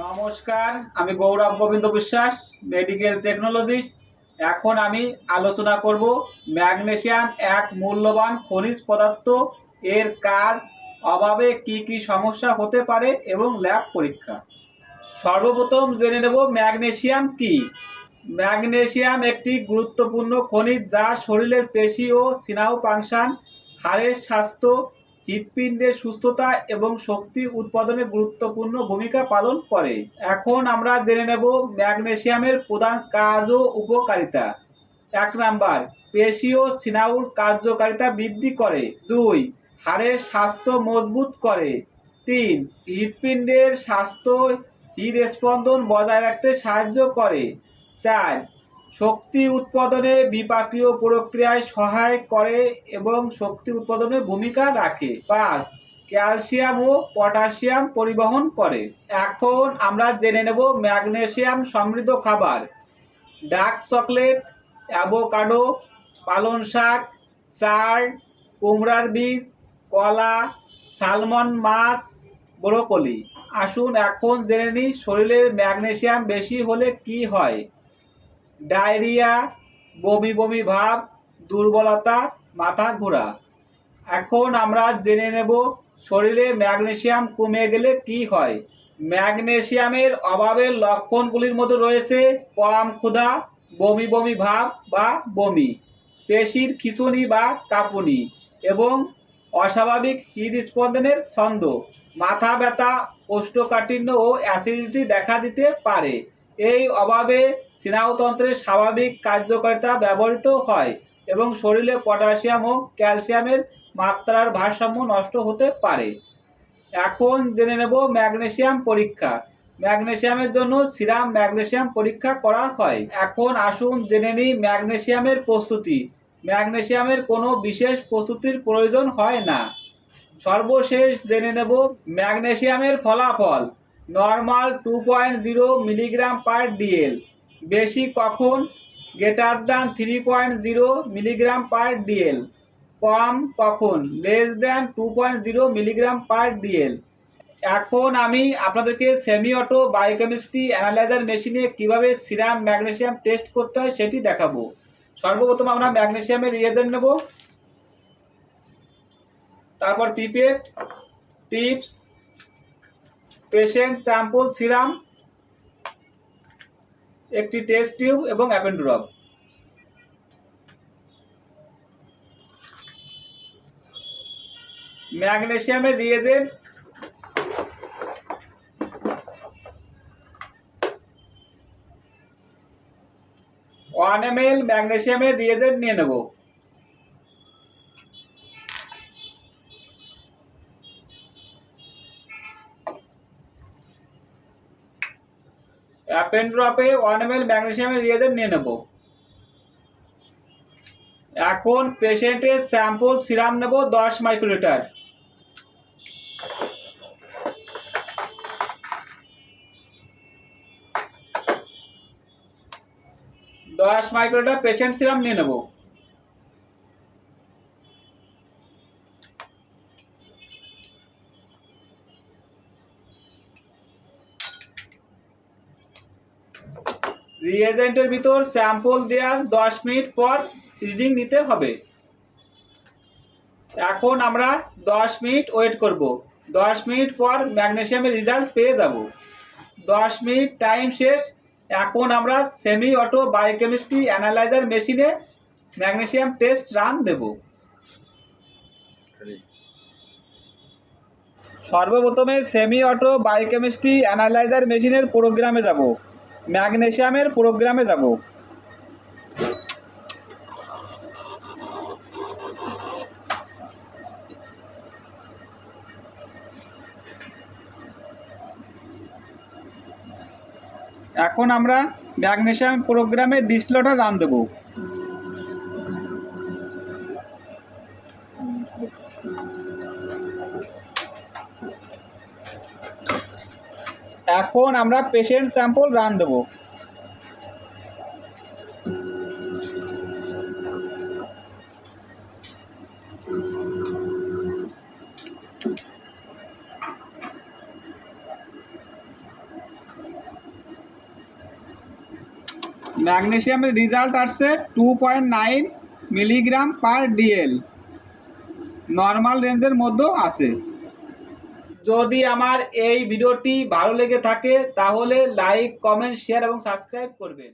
নমস্কার, আমি গৌরব গোবিন্দ বিশ্বাস মেডিকেল টেকনোলজিস্ট এখন আমি আলোচনা করব ম্যাগনেশিয়াম এক মূল্যবান খনিজ পদার্থ। এর কাজ অভাবে কি কি সমস্যা হতে পারে এবং ল্যাব পরীক্ষা। সর্বপ্রথম জেনে নেব ম্যাগনেশিয়াম কি। ম্যাগনেসিয়াম একটি গুরুত্বপূর্ণ খনিজ যা শরীরের পেশি ও সিনাউ ফাংশন হাড়ের স্বাস্থ্য হৃৎপিণ্ডের সুস্থতা এবং শক্তি উৎপাদনে গুরুত্বপূর্ণ ভূমিকা পালন করে। এখন আমরা জেনে নেব ম্যাগনেশিয়ামের প্রধান কাজ ও উপকারিতা। এক নাম্বার পেশি ও কার্যকারিতা বৃদ্ধি করে। দুই হাড়ের স্বাস্থ্য মজবুত করে। তিন, হৃৎপিণ্ডের স্বাস্থ্য হৃদস্পন্দন বজায় রাখতে সাহায্য করে। চার শক্তি উৎপাদনে বিপাকীয় প্রক্রিয়ায় সহায় করে এবং শক্তি উৎপাদনে ভূমিকা রাখে। পাঁচ, ক্যালসিয়াম ও পটাশিয়াম পরিবহন করে। এখন আমরা জেনে নেব ম্যাগনেশিয়াম সমৃদ্ধ খাবার। ডার্ক চকলেট, অ্যাভোকাডো, পালং শাক, চার, কুমড়ার বীজ, কলা, সালমন মাছ, ব্রোকলি। আসুন এখন জেনে নিই শরীরের ম্যাগনেশিয়াম বেশি হলে কি হয়। ডায়রিয়া, বমি বমি ভাব, দুর্বলতা, মাথা ঘোরা। এখন আমরা জেনে নেব শরীরে ম্যাগনেশিয়াম কমে গেলে কি হয়। ম্যাগনেশিয়ামের অভাবের লক্ষণগুলির মধ্যে রয়েছে কম ক্ষুধা, বমি বমি ভাব বা বমি, পেশির খিঁচুনি বা কাঁপুনি এবং অস্বাভাবিক হৃদস্পন্দনের ছন্দ। মাথা ব্যথা, কোষ্ঠকাঠিন্য ও অ্যাসিডিটি দেখা দিতে পারে। এই অভাবে স্নায়ুতন্ত্রের স্বাভাবিক কার্যকারিতা ব্যবহৃত হয় এবং শরীরে পটাশিয়াম ও ক্যালসিয়ামের মাত্রার ভারসাম্য নষ্ট হতে পারে। এখন জেনে নেব ম্যাগনেশিয়াম পরীক্ষা। ম্যাগনেসিয়ামের জন্য সিরাম ম্যাগনেসিয়াম পরীক্ষা করা হয়। এখন আসুন জেনে নিই ম্যাগনেশিয়ামের প্রস্তুতি। ম্যাগনেশিয়ামের কোনো বিশেষ প্রস্তুতির প্রয়োজন হয় না। সর্বশেষ জেনে নেব ম্যাগনেশিয়ামের ফলাফল। Normal two point zero milligram per dL. বেশি কখন? Greater than three point zero milligram per dL. কম কখন? Less than two point zero milligram per dL. এখন আমি আপনাদেরকে সেমি অটো বায়োকেমিস্ট্রি অ্যানালাইজার মেশিনে কীভাবে সিরাম ম্যাগনেশিয়াম টেস্ট করতে হয় সেটি দেখাবো। সর্বপ্রথম আমরা ম্যাগনেশিয়ামের রিয়েজেন্ট নেব। তারপর pipette tips patient sample serum, একটি টেস্ট টিউব এবং অ্যাপেন্ড্রপ ম্যাগনেসিয়ামের রিয়েজেন্ট ওয়ান এম এল ম্যাগনেসিয়ামের রিয়েজেন্ট নিয়ে নেব। অ্যাপেন্ড্রপে ওয়ান এম এল ম্যাগনেসিয়ামের রিয়েজেন্ট নিয়ে নেব। এখন পেশেন্টের স্যাম্পল সিরাম নেব দশ মাইক্রোলিটার দশ মাইক্রোলিটার পেশেন্ট সিরাম নিয়ে নেব। রিয়েজেন্টের ভিতর স্যাম্পল দেওয়ার দশ মিনিট পর রিডিং নিতে হবে। এখন আমরা দশ মিনিট ওয়েট করব। দশ মিনিট পর ম্যাগনেশিয়ামের রেজাল্ট পেয়ে যাব। দশ মিনিট টাইম শেষ। এখন আমরা সেমি অটো বায়োকেমিস্ট্রি অ্যানালাইজার মেশিনে ম্যাগনেশিয়াম টেস্ট রান দেব সর্বপ্রথমে সেমি অটো বায়োকেমিস্ট্রি অ্যানালাইজার মেশিনের প্রোগ্রামে যাব। ম্যাগনেসিয়ামের প্রোগ্রামে যাব। এখন আমরা ম্যাগনেশিয়াম প্রোগ্রামে ডিসলটা রান দেবো। এখন আমরা পেশেন্ট স্যাম্পল রান দেবো। ম্যাগনেশিয়ামের রিজাল্ট আসছে two point nine milligram per dL normal রেঞ্জের মধ্যেও আছে। যদি আমার এই ভিডিওটি ভালো লেগে থাকে তাহলে লাইক কমেন্ট শেয়ার এবং সাবস্ক্রাইব করবেন।